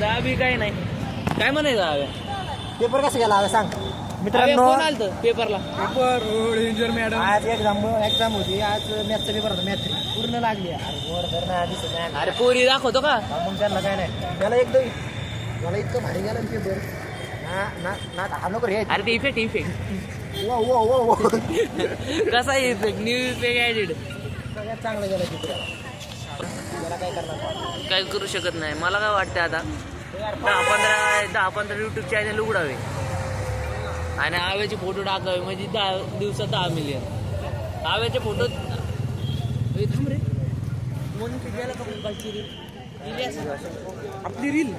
दहावी काय नाही. काय म्हणायचं हव्या पेपर कसं गेला हवे सांग. मित्रांनो मित्रांनो कोण आलतं पेपरला? Paper madam. आज एक्झाम एक्झाम होती. आज मॅथचा पेपर होता मॅथ पूर्ण लागली. अरे वर धर नाही दिसत नाही. अरे पोरी दाखवतो का? हा, मग त्यांना काय नाही. त्याला एकदम मला इतकं भारी गेला ना पेपर ना ना ना हा नको रे. अरे ते इफेक्ट इफेक्ट वो वो वो वो. कसा इफेक्ट न्यू इफेक्ट ऍडिड सगळ्यात चांगलं गेलं पेपर काय करू शकत नाही. मला काय वाटतं आता? दहा पंधरा दहा पंधरा युट्यूब चॅनल उघडावे. आणि आव्याचे फोटो टाकावे. म्हणजे दहा दिवसात दहा मिलियन आव्याचे फोटो रे. म्हणून का मोबाईलची रील. आपली रील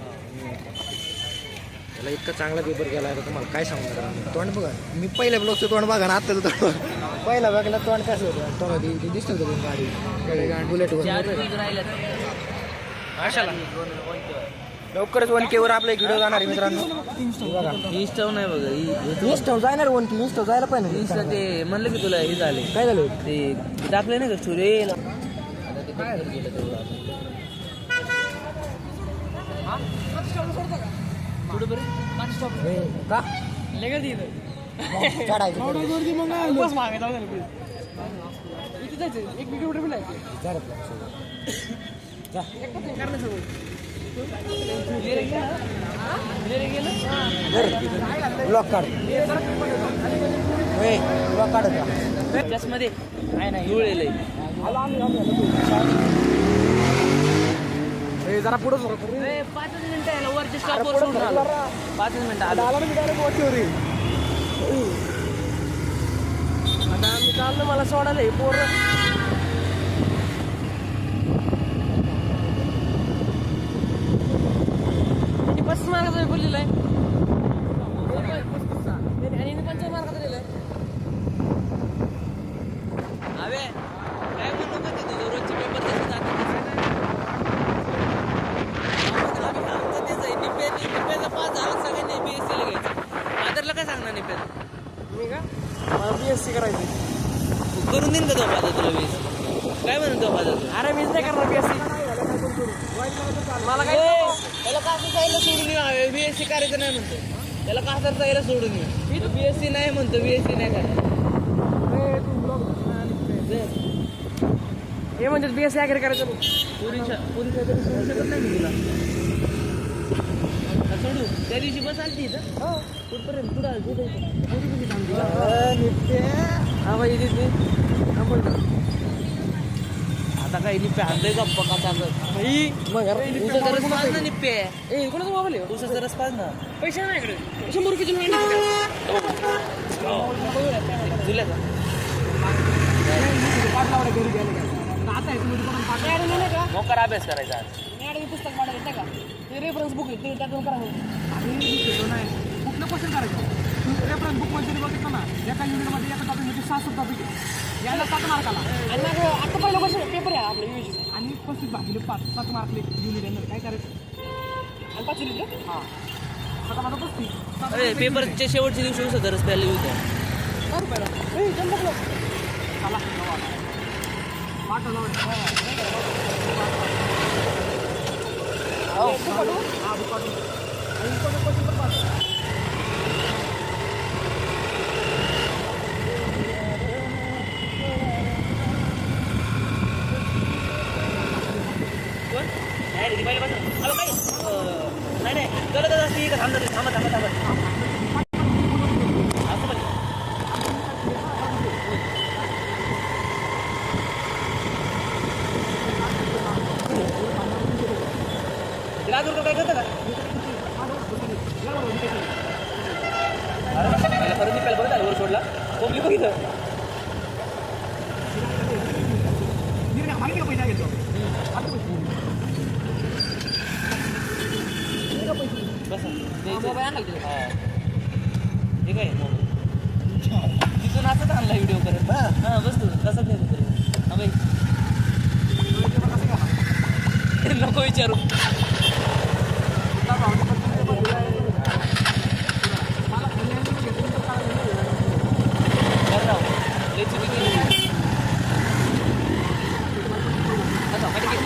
त्याला इतका चांगला पेपर गेला आहे तुम्हाला काय सांगणार? तोंड बघा. मी पहिल्या ब्लॉगचं तोंड बघा ना आत्ताचं तोंड बघा. पहिला बघायला तोंड कसं होतं? तोंड ते- ते दिसतं होतं गाडी. बुलेटवर लवकरच वन के वर आपला एक व्हिडिओ जाणार आहे मित्रांनो. बघा. इंस्टा नाही बघा इ- इंस्टा जाणार वन के इंस्टा जायला पाहिजे इंस्टा ते म्हणलं की तुला हे झाले. काय झालं? ते टाकले नाही का स्टोरी का? लगेच चढायचं वरती मग आलो बस मागे जाऊ दे ना, please. इथे जायचं एक किलोमीटर पण आहे चढत जा. गेलं गेलं? गेलं गेलं? ब्लॉक काढ ब्लॉक जा. चष्मध्ये नाही नाही जुळलेलं जरा पुढे पाचच मिनिटं यायला वरच्या स्टॉपवर सोडून आलो. पाचच मिनिटं आलो. आता आम्ही चाललो मला सोडायला हे पोरं. आणि पस्तीस मार्काचा आहे. काय सांगणार निपेत मी का? मला बी एस सी करायची करून देईन का तो माझा तुला बी काय म्हणतो तो माझा तू अरे मीच नाही करणार बी एस सी मला काय त्याला कासर जायला सोडून येऊ बी एस सी करायचं नाही म्हणतो. त्याला कासर जायला सोडून येऊ बी एस सी नाही म्हणतो बी एस सी नाही करायचं हे म्हणजे बी एस सी करायचं पुरीच्या पुरीच्या तरी सोडू शकत नाही मी तुला. का सोडू त्या दिवशी बस आलती इथं. कुठपर्यंत कुठं? हा बाई आता काही निप्पे हाणलंय का पका बाई मग पाज ना निप्पे ए कोणाचा मोबाईल आहे? रस पाज ना पैसे नाही शंभर रुपयाची नोट आहे. तुला का? घरी. आता आहे तुम्ही दुकानात का मोकार अभ्यास करायचा पुस्तक पाठवलं नाही का? ते रेफरन्स बुक आहे ते त्यातून करा आणि नाही. कुठलं क्वेश्चन करायचं? रेफरन्स बुकमध्ये बघितलं ना एका युनिटमध्ये एका टॉपिक सहा सात टॉपिक आहे. याला सात मार्काला आणि मग आता पहिलं क्वेश्चन पेपर आहे आपलं युजी आणि पस्तीस भागीले पाच सात मार्क युनिट आहे काय करायचं? आणि पाच युनिट हां. सात मार्क पस्तीस पेपरच्या शेवटच्या दिवशी द्या. दहा रुपयाला. चला आता. पाठव जाऊ दे. हो, बुक पाठवू? हा, बुक पाठवू. आणि इकडं question पण पाठव. कोण नाही रे, ती पहिल्या पासून. नाही नाही. चला दादा ती थांबा थांबा थांबा थांबा असं पण. तिला अजून काय करतं का पहिला खरं मी पहिला बघितलं वर सोडला. कोंबली बघितलं? ठीक आहे तिथून असंच आणला व्हिडिओ करत हां. बस तू. कसं घ्यायचं हा बाई. नको विचारू कर राव. लय चुकी केली. आता, माहिती आहे?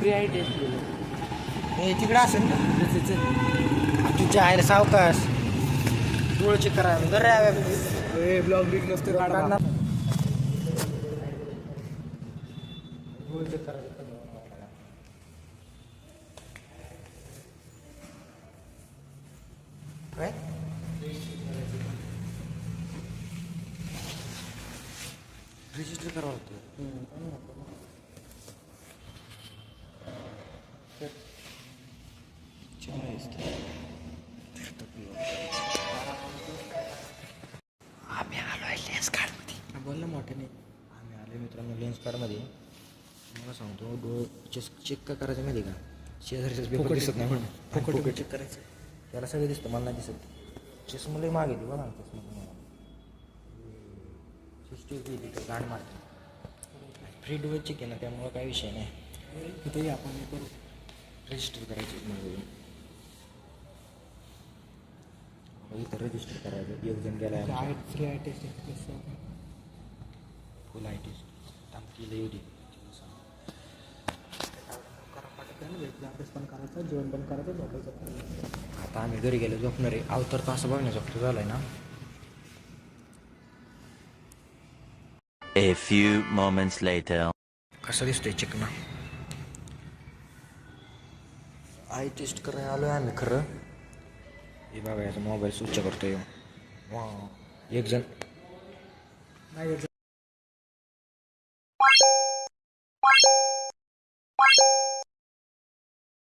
फ्री टेस्ट हे तिकडे असेल ना? तुझ्या आईला सावकाश. डोळे चेक करायला दर ब्लॉग बिग नसते काय? रजिस्टर करावं लागतं. आम्ही आलो आहे लेन्स कार्डमध्ये बोल ना मोठ्याने. आम्ही आलो मित्रांनो लेन्स कार्डमध्ये मला सांगतो डोळ चेक चेक का करायचं माहिती का? शेजारच्याच पेपर दिसत नाही म्हणून. फुकट चेक करायचं. त्याला सगळं दिसतं मला नाही दिसत. चष्मा लई मागे बघा ना चष्मा सिस्टीम तिथं गाड मारते. फ्री डोळे चेक आहे ना त्यामुळं काही विषय नाही. तिथे आपण हे करू. रजिस्टर करायचं म्हणजे इथं रजिस्टर करायचं. एक जण गेला. आहे फ्री आहे टेस्ट फुल आय टी टाकीला येऊ दे अभ्यास पण करायचा जेवण पण करायचं झोपायचं आता आम्ही घरी गेलो झोपणार आहे. अवतर तर असं बघण्याचा झोपतो झालाय ना. A few moments later. कसं दिसतोय चिकना आय टेस्ट करायला आलो आम्ही खरं. हे बघा याचा मोबाईल स्विच करतो वा एक जण नाही